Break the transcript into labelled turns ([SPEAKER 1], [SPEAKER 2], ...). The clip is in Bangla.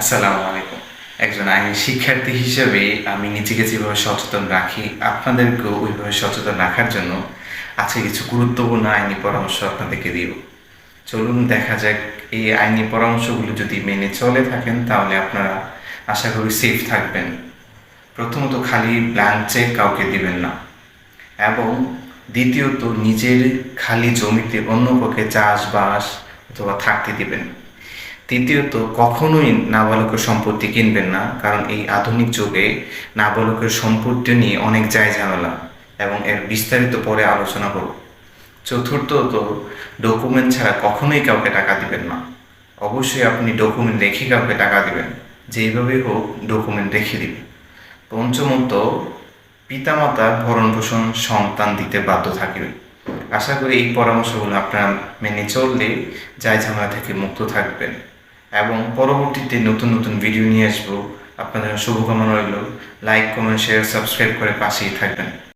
[SPEAKER 1] আসসালামু আলাইকুম। একজন আইনি শিক্ষার্থী হিসেবে আমি নিজেকে যেভাবে সচেতন রাখি, আপনাদেরকেও ওইভাবে সচেতন রাখার জন্য আজকে কিছু গুরুত্বপূর্ণ আইনি পরামর্শ আপনাদেরকে দিব। চলুন দেখা যাক এই আইনি পরামর্শগুলো যদি মেনে চলে থাকেন, তাহলে আপনারা আশা করি সেফ থাকবেন। প্রথমত খালি ব্ল্যাঙ্ক চেক কাউকে দিবেন না। এবং দ্বিতীয়ত নিজের খালি জমিতে অন্য পক্ষে চাষবাস অথবা থাকতে দিবেন। তৃতীয়ত, কখনোই নাবালকের সম্পত্তি কিনবেন না, কারণ এই আধুনিক যুগে নাবালকের সম্পত্তি নিয়ে অনেক যায় ঝামেলা এবং এর বিস্তারিত পরে আলোচনা করব। চতুর্থত, ডকুমেন্ট ছাড়া কখনোই কাউকে টাকা দিবেন না। অবশ্যই আপনি ডকুমেন্ট রেখে কাউকে টাকা দিবেন যেইভাবেই হোক ডকুমেন্ট রেখে দিবেন। পঞ্চমত, পিতামাতার ভরণ পোষণ সন্তান দিতে বাধ্য থাকবে আশা করি এই পরামর্শগুলো আপনারা মেনে চললে যাই ঝামেলা থেকে মুক্ত থাকবেন। এবং পরবর্তীতে নতুন নতুন ভিডিও নিয়ে আসব। আপনাদের শুভকামনা রইল। লাইক কমেন্ট শেয়ার সাবস্ক্রাইব করে পাশেই থাকবেন।